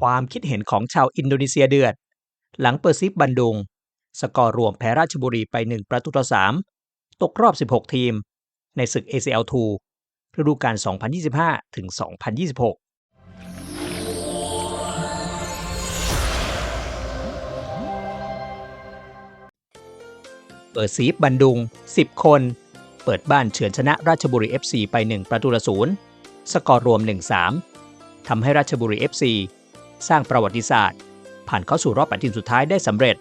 ความคิดเห็นของชาวอินโดนีเซียเดือด หลังเปอร์ซิฟบันดุง สกอร์รวมแพ้ราชบุรีไป 1 ประตูต่อ 3 ตกรอบ 16 ทีม ในศึก ACL2 ฤดูกาล 2025 ถึง 2026เปิดซีฟบันดุง 10 คน เปิดบ้านเฉือนชนะราชบุรี FC ไป 1 ประตูต่อศูนย์สกอร์รวม 1-3ทำให้ราชบุรี FC สร้างประวัติศาสตร์ ผ่านเข้าสู่รอบ 8 ทีมสุดท้ายได้สำเร็จ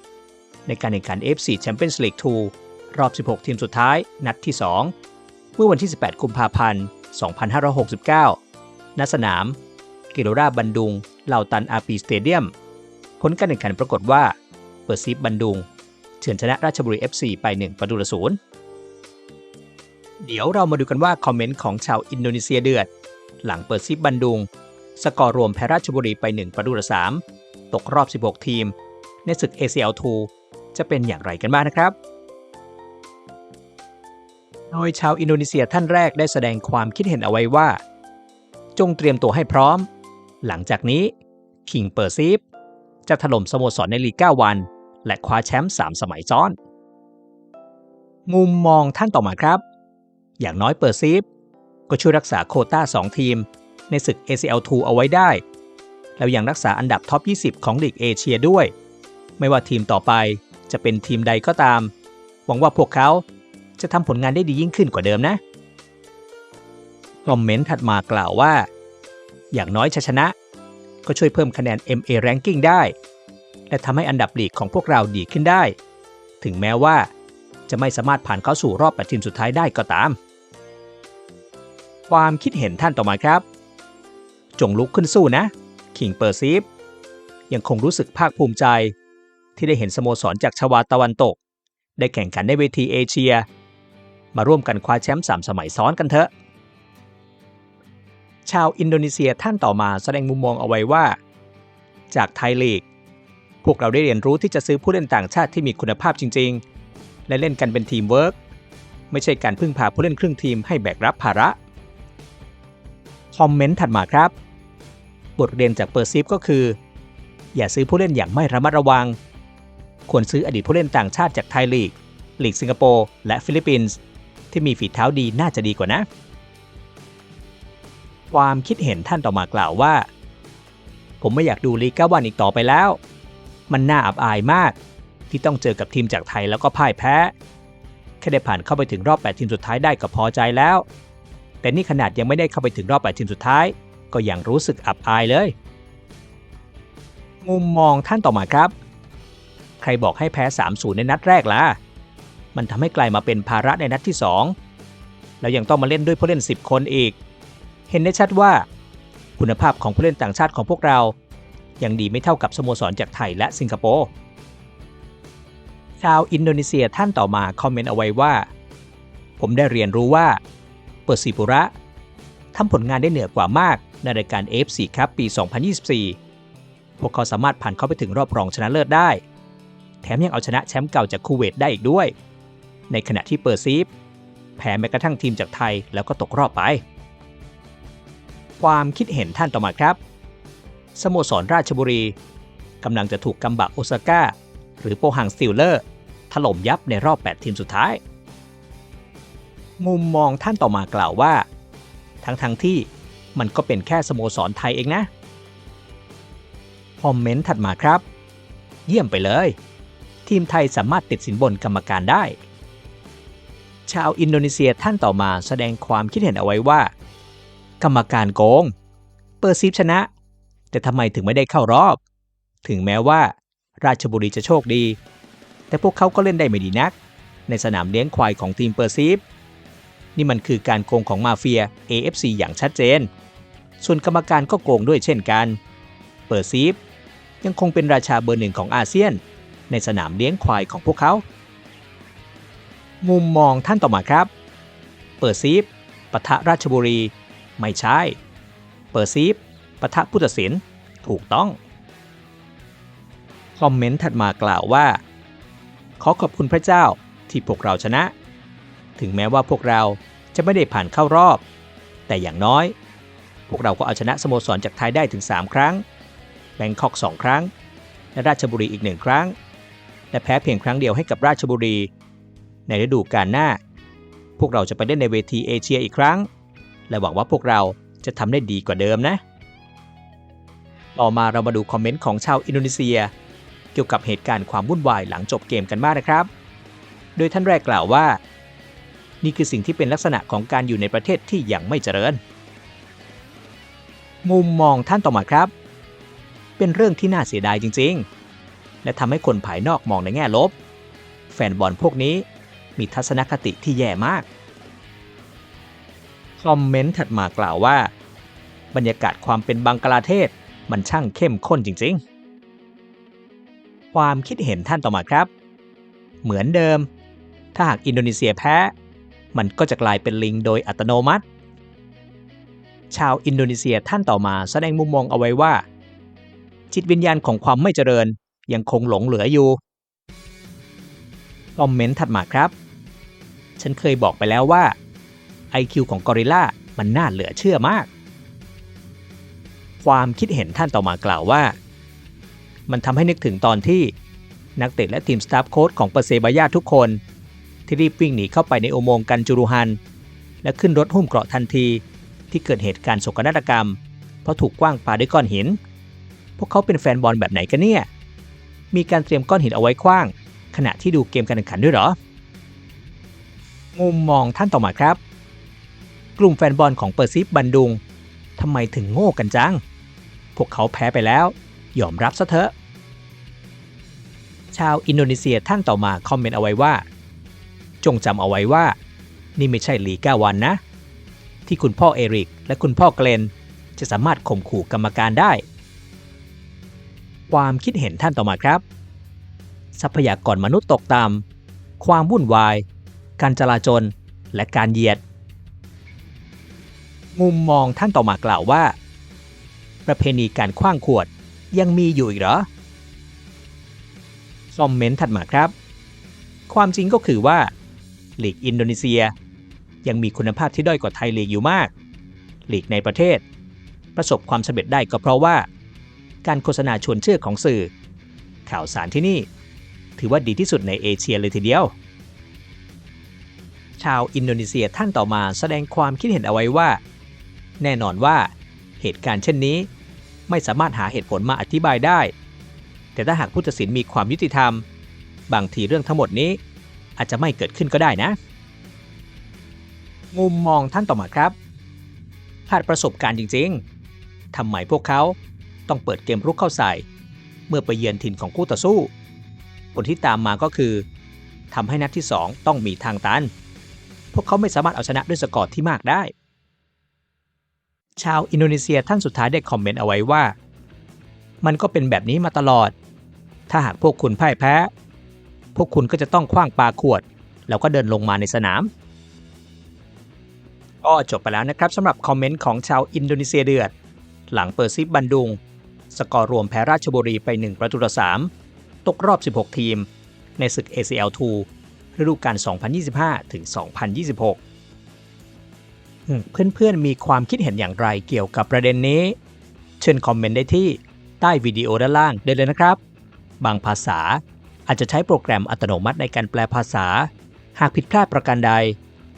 ในการแข่งขัน FC Champions League 2 รอบ 16 ทีมสุดท้ายนัดที่ 2 เมื่อวันที่ 18 กุมภาพันธ์ 2569 ณ สนาม กิโลราบันดุงเหล่าตันอาปีสเตเดียม ผลการแข่งขันปรากฏว่า เปิดซีฟบันดุงเฉือนชนะราชบุรี FC ไป 1 ประตูต่อศูนย์เดี๋ยวเรามาดูกันว่าคอมเมนต์ของชาวอินโดนีเซียเดือด หลังเปิดซิปบันดุง สกอร์รวมแพ้ราชบุรีไป 1 ประตูต่อ3ตกรอบ 16 ทีม ในศึก ACL2 จะเป็นอย่างไรกันบ้างนะครับ โดยชาวอินโดนีเซียท่านแรกได้แสดงความคิดเห็นเอาไว้ว่า จงเตรียมตัวให้พร้อม หลังจากนี้คิงเปอร์ซีฟจะถล่มสโมสรในลีก 9 วัน และคว้าแชมป์ 3 สมัยซ้อน มุมมองท่านต่อมาครับ อย่างน้อยเปอร์ซีฟก็ช่วยรักษาโคต้า 2 ทีม ในศึก ACL2 เอาไว้ได้ แล้วยังรักษาอันดับท็อป 20 ของลีกเอเชียด้วย ไม่ว่าทีมต่อไปจะเป็นทีมใดก็ตาม หวังว่าพวกเขาจะทำผลงานได้ดียิ่งขึ้นกว่าเดิมนะ คอมเมนต์ถัดมากล่าวว่า อย่างน้อยชชนะ ก็ช่วยเพิ่มคะแนน MA Ranking ได้ และทำให้อันดับลีกของพวกเราดีขึ้นได้ ถึงแม้ว่าจะไม่สามารถผ่านเข้าสู่รอบ8ทีมสุดท้ายได้ก็ตาม ความคิดเห็นท่านต่อมาครับ จงลุกขึ้นสู้นะ คิงเปอร์ซีฟยังคงรู้สึกภาคภูมิใจ ที่ได้เห็นสโมสรจากชวาตะวันตก ได้แข่งขันในเวทีเอเชีย มาร่วมกันคว้าแชมป์3สมัยซ้อนกันเถอะ ชาวอินโดนีเซียท่านต่อมาแสดงมุมมองเอาไว้ว่า จากไทยลีก พวกเราได้เรียนรู้ที่จะซื้อผู้เล่นต่างชาติที่มีคุณภาพจริง ๆ และเล่นกันเป็นทีมเวิร์กไม่ใช่การพึ่งพาผู้เล่นครึ่งทีมให้แบกรับภาระ คอมเมนต์ถัดมาครับ บทเรียนจากเปอร์ซิฟก็คือ อย่าซื้อผู้เล่นอย่างไม่ระมัดระวัง ควรซื้ออดีตผู้เล่นต่างชาติจากไทยลีก ลีกสิงคโปร์และฟิลิปปินส์ที่มีฝีเท้าดีน่าจะดีกว่านะ ความคิดเห็นท่านต่อมากล่าวว่า ผมไม่อยากดูลีกเก้าวันอีกต่อไปแล้ว มันน่าอับอายมาก ที่ต้องเจอกับทีมจากไทยแล้วก็พ่ายแพ้แค่ได้ผ่านเข้าไปถึงรอบ 8 ทีมสุดท้ายได้ก็พอใจแล้ว แต่นี่ขนาดยังไม่ได้เข้าไปถึงรอบ 8 ทีมสุดท้าย ก็ยังรู้สึกอับอายเลย มุมมองท่านต่อมาครับ ใครบอกให้แพ้ 3-0 ในนัดแรกล่ะ มันทำให้กลายมาเป็นภาระในนัดที่ 2 แล้วยังต้องมาเล่นด้วยผู้เล่น 10 คนอีก เห็นได้ชัดว่า คุณภาพของผู้เล่นต่างชาติของพวกเรา ยังดีไม่เท่ากับสโมสรจากไทยและสิงคโปร์ชาวอินโดนีเซียท่านต่อมาคอมเมนต์เอาไว้ว่า ผมได้เรียนรู้ว่า เปิดสีปุระทำผลงานได้เหนือกว่ามาก ในรายการ AFC ครับปี 2024 พวกเขาสามารถผ่านเข้าไปถึงรอบรองชนะเลิศได้ แถมยังเอาชนะแชมป์เก่าจากคูเวตได้อีกด้วย ในขณะที่เปิดซีฟแพ้แม้กระทั่งทีมจากไทยแล้วก็ตกรอบไป ความคิดเห็นท่านต่อมาครับ สโมสรราชบุรีกำลังจะถูกกัมบะโอซาก้าหรือโปฮังสติลเลอร์ ถล่มยับในรอบ 8 ทีมสุดท้าย มุมมองท่านต่อมากล่าวว่า ทั้งทั้งที่ มันก็เป็นแค่สโมสรไทยเองนะ คอมเมนต์ถัดมาครับ เยี่ยมไปเลย ทีมไทยสามารถติดสินบนกรรมการได้ ชาวอินโดนีเซียท่านต่อมาแสดงความคิดเห็นเอาไว้ว่า กรรมการโกง เปอร์ซีฟชนะ แต่ทำไมถึงไม่ได้เข้ารอบ ถึงแม้ว่า ราชบุรีจะโชคดี แต่พวกเขาก็เล่นได้ไม่ดีนัก ในสนามเลี้ยงควายของทีมเปอร์ซีฟนี่มันคือการโกงของมาเฟีย AFC อย่างชัดเจน ส่วนกรรมการก็โกงด้วยเช่นกัน เปอร์ซีฟยังคงเป็นราชาเบอร์หนึ่งของอาเซียน ในสนามเลี้ยงควายของพวกเขา มุมมองท่านต่อมาครับ เปอร์ซีฟปะทะราชบุรี ไม่ใช่ เปอร์ซีฟปะทะผู้ตัดสินถูกต้อง คอมเมนต์ถัดมากล่าวว่า ขอขอบคุณพระเจ้าที่พวกเราชนะ ถึงแม้ว่าพวกเราจะไม่ได้ผ่านเข้ารอบ แต่อย่างน้อย พวกเราก็เอาชนะสโมสรจากไทยได้ถึง 3 ครั้ง แบงคอก 2 ครั้ง และราชบุรีอีกหนึ่งครั้ง และแพ้เพียงครั้งเดียวให้กับราชบุรี ในฤดูกาลหน้า พวกเราจะไปเล่นในเวทีเอเชียอีกครั้ง และหวังว่าพวกเราจะทำได้ดีกว่าเดิมนะ ต่อมาเรามาดูคอมเมนต์ของชาวอินโดนีเซีย เกี่ยวกับเหตุการณ์ความวุ่นวายหลังจบเกมกันบ้างนะครับ โดยท่านแรกกล่าวว่า นี่คือสิ่งที่เป็นลักษณะของการอยู่ในประเทศที่ยังไม่เจริญ มุมมองท่านต่อมาครับ เป็นเรื่องที่น่าเสียดายจริง ๆ และทำให้คนภายนอกมองในแง่ลบ แฟนบอลพวกนี้มีทัศนคติที่แย่มาก คอมเมนต์ถัดมากล่าวว่า บรรยากาศความเป็นบังกลาเทศมันช่างเข้มข้นจริง ๆ ความคิดเห็นท่านต่อมาครับ เหมือนเดิม ถ้าหากอินโดนีเซียแพ้ มันก็จะกลายเป็นลิงโดยอัตโนมัติ ชาวอินโดนีเซียท่านต่อมาแสดงมุมมองเอาไว้ว่า จิตวิญญาณของความไม่เจริญยังคงหลงเหลืออยู่คอมเมนต์ถัดมาครับ ฉันเคยบอกไปแล้วว่า IQ ของกอริลลามันน่าเหลือเชื่อมาก ความคิดเห็นท่านต่อมากล่าวว่า มันทำให้นึกถึงตอนที่นักเตะและทีมสตาฟโค้ชของเปอร์เซบายาทุกคน ที่รีบวิ่งหนีเข้าไปในอุโมงค์กันจูรุฮัน และขึ้นรถหุ้มเกราะทันที ที่เกิดเหตุการณ์โศกนาฏกรรม เพราะถูกกว้างปาด้วยก้อนหิน พวกเขาเป็นแฟนบอลแบบไหนกันเนี่ย มีการเตรียมก้อนหินเอาไว้คว้าง ขณะที่ดูเกมการแข่งขันด้วยเหรอ มุมมองท่านต่อมาครับ กลุ่มแฟนบอลของเปอร์ซิฟบันดุงทำไมถึงโง่กันจัง พวกเขาแพ้ไปแล้ว ยอมรับซะเถอะ ชาวอินโดนีเซียท่านต่อมาคอมเมนต์เอาไว้ว่า จงจำเอาไว้ว่า นี่ไม่ใช่ลีก้าวันนะ ที่คุณพ่อเอริกและคุณพ่อเกลน จะสามารถข่มขู่กรรมการได้ ความคิดเห็นท่านต่อมาครับ ทรัพยากรมนุษย์ตกต่ำความวุ่นวาย การจลาจล และการเหยียด มุมมองท่านต่อมากล่าวว่า ประเพณีการคว้างขวดยังมีอยู่อีกเหรอคอมเมนต์ถัดมาครับ ความจริงก็คือว่าลีกอินโดนีเซีย ยังมีคุณภาพที่ด้อยกว่าไทยลีกอยู่มาก ลีกในประเทศ ประสบความสำเร็จได้ก็เพราะว่า การโฆษณาชวนเชื่อของสื่อ ข่าวสารที่นี่ ถือว่าดีที่สุดในเอเชียเลยทีเดียว ชาวอินโดนีเซียท่านต่อมาแสดงความคิดเห็นเอาไว้ว่า แน่นอนว่าเหตุการณ์เช่นนี้ ไม่สามารถหาเหตุผลมาอธิบายได้ แต่ถ้าหากผู้ตัดสินมีความยุติธรรม บางทีเรื่องทั้งหมดนี้อาจจะไม่เกิดขึ้นก็ได้นะ มุมมองท่านต่อมาครับขาดประสบการณ์จริงๆ ทำไมพวกเขาต้องเปิดเกมรุกเข้าใส่ เมื่อไปเยือนถิ่นของคู่ต่อสู้ ผลที่ตามมาก็คือทำให้นัดที่ 2 ต้องมีทางตัน พวกเขาไม่สามารถเอาชนะด้วยสกอร์ที่มากได้ ชาวอินโดนีเซียท่านสุดท้ายได้คอมเมนต์เอาไว้ว่า มันก็เป็นแบบนี้มาตลอด ถ้าหากพวกคุณพ่ายแพ้ พวกคุณก็จะต้องคว้างปลาขวด แล้วก็เดินลงมาในสนาม ก็จบไปแล้วนะครับสำหรับคอมเมนต์ของชาวอินโดนีเซียเดือด หลังเปอร์ซิฟบันดุง สกอร์รวมแพ้ราชบุรีไป 1 ประตูต่อ 3 ตกรอบ 16 ทีม ในศึก ACL2 ฤดูกาล 2025 ถึง 2026 เพื่อนๆ มีความคิดเห็นอย่างไรเกี่ยวกับประเด็นนี้ เชิญคอมเมนต์ได้ที่ใต้วิดีโอด้านล่างได้เลยนะครับ บางภาษาอาจจะใช้โปรแกรมอัตโนมัติในการแปลภาษา หากผิดพลาดประการใด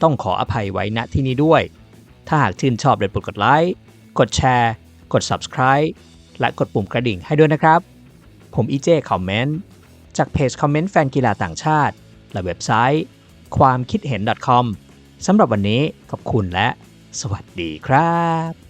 ต้องขออภัยไว้ณที่นี้ด้วย ถ้าหากชื่นชอบได้โปรดกดไลค์ กดแชร์ กด subscribe และกดปุ่มกระดิ่งให้ด้วยนะครับ ผมอีเจคอมเมนต์จากเพจคอมเมนต์แฟนกีฬาต่างชาติ และเว็บไซต์ ความคิดเห็น .com สำหรับวันนี้ขอบคุณและ สวัสดีครับ